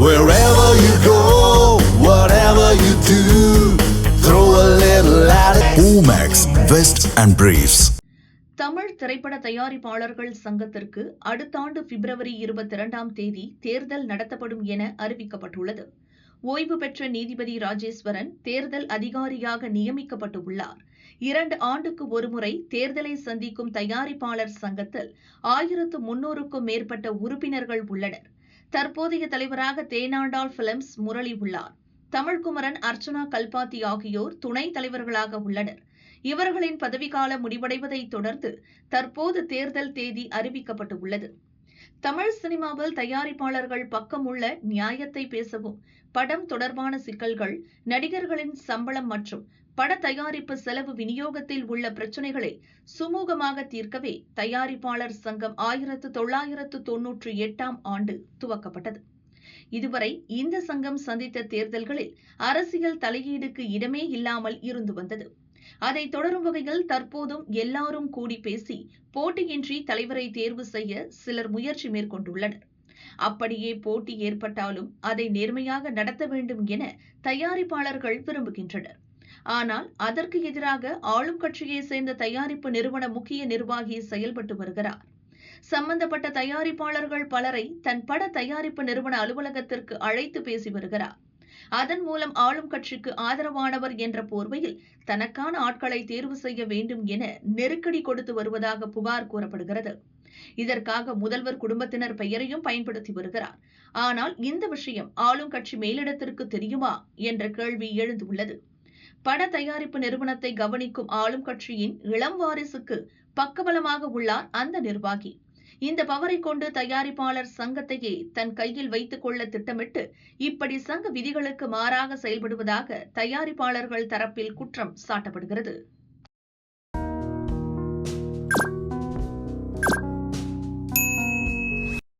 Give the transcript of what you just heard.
Wherever you go, whatever you do, throw a little at it. Omax, Vest and Briefs. Tamil திரைப்பட தயாரிப்பாளர்கள் சங்கத்திற்கு அடுத்த ஆண்டு பிப்ரவரி இருபத்தி இரண்டாம் தேதி தேர்தல் நடத்தப்படும் என அறிவிக்கப்பட்டுள்ளது ஓய்வு பெற்ற நீதிபதி ராஜேஸ்வரன் தேர்தல் அதிகாரியாக நியமிக்கப்பட்டுள்ளார் இரண்டு ஆண்டுக்கு ஒருமுறை தேர்தலை சந்திக்கும் தயாரிப்பாளர் சங்கத்தில் ஆயிரத்து முன்னூறுக்கும் மேற்பட்ட உறுப்பினர்கள் உள்ளனர் தற்போதைய தலைவராக தேனாண்டாள் பிலிம்ஸ் முரளி உள்ளார் தமிழ்குமரன் அர்ச்சனா கல்பாத்தி ஆகியோர் துணைத் தலைவர்களாக உள்ளனர். இவர்களின் பதவிக்காலம் முடிவடைவதைத் தொடர்ந்து தற்போது தேர்தல் தேதி அறிவிக்கப்பட்டு உள்ளது தமிழ் சினிமாவில் தயாரிப்பாளர்கள் பக்கம் உள்ள நியாயத்தை பேசவும் படம் தொடர்பான சிக்கல்கள் நடிகர்களின் சம்பளம் மற்றும் பட தயாரிப்பு செலவு விநியோகத்தில் உள்ள பிரச்சினைகளை சுமூகமாக தீர்க்கவே தயாரிப்பாளர் சங்கம் ஆயிரத்து தொள்ளாயிரத்து தொன்னூற்றி எட்டாம் ஆண்டு துவக்கப்பட்டது. இதுவரை இந்த சங்கம் சந்தித்த தேர்தல்களில் அரசியல் தலையீடுக்கு இடமே இல்லாமல் இருந்து வந்தது. அதை தொடரும் வகையில் தற்போதும் எல்லாரும் கூடி பேசி போட்டியின்றி தலைவரை தேர்வு செய்ய சிலர் முயற்சி மேற்கொண்டுள்ளனர். அப்படியே போட்டி ஏற்பட்டாலும் அதை நேர்மையாக நடத்த வேண்டும் என தயாரிப்பாளர்கள் விரும்புகின்றனர். ஆனால் அதற்கு எதிராக ஆளும் கட்சியை சேர்ந்த தயாரிப்பு நிறுவன முக்கிய நிர்வாகி செயல்பட்டு வருகிறார். சம்பந்தப்பட்ட தயாரிப்பாளர்கள் பலரை தன் பட தயாரிப்பு நிறுவன அலுவலகத்திற்கு அழைத்து பேசி வருகிறார். அதன் மூலம் ஆளும் கட்சிக்கு ஆதரவானவர் என்ற போர்வையில் தனக்கான ஆட்களை தேர்வு செய்ய வேண்டும் என நெருக்கடி கொடுத்து வருவதாக புகார் கூறப்படுகிறது. இதற்காக முதல்வர் குடும்பத்தினர் பெயரையும் பயன்படுத்தி வருகிறார். ஆனால் இந்த விஷயம் ஆளும் கட்சி மேலிடத்திற்கு தெரியுமா என்ற கேள்வி எழுந்துள்ளது. பட தயாரிப்பு நிறுவனத்தை கவனிக்கும் ஆளும் கட்சியின் இளம் வாரிசுக்கு பக்கபலமாக உள்ளார் அந்த நிர்வாகி. இந்த பவரை கொண்டு தயாரிப்பாளர் சங்கத்தையே தன் கையில் வைத்துக் கொள்ள திட்டமிட்டு இப்படி சங்க விதிகளுக்கு மாறாக செயல்படுவதாக தயாரிப்பாளர்கள் தரப்பில் குற்றம் சாட்டப்படுகிறது.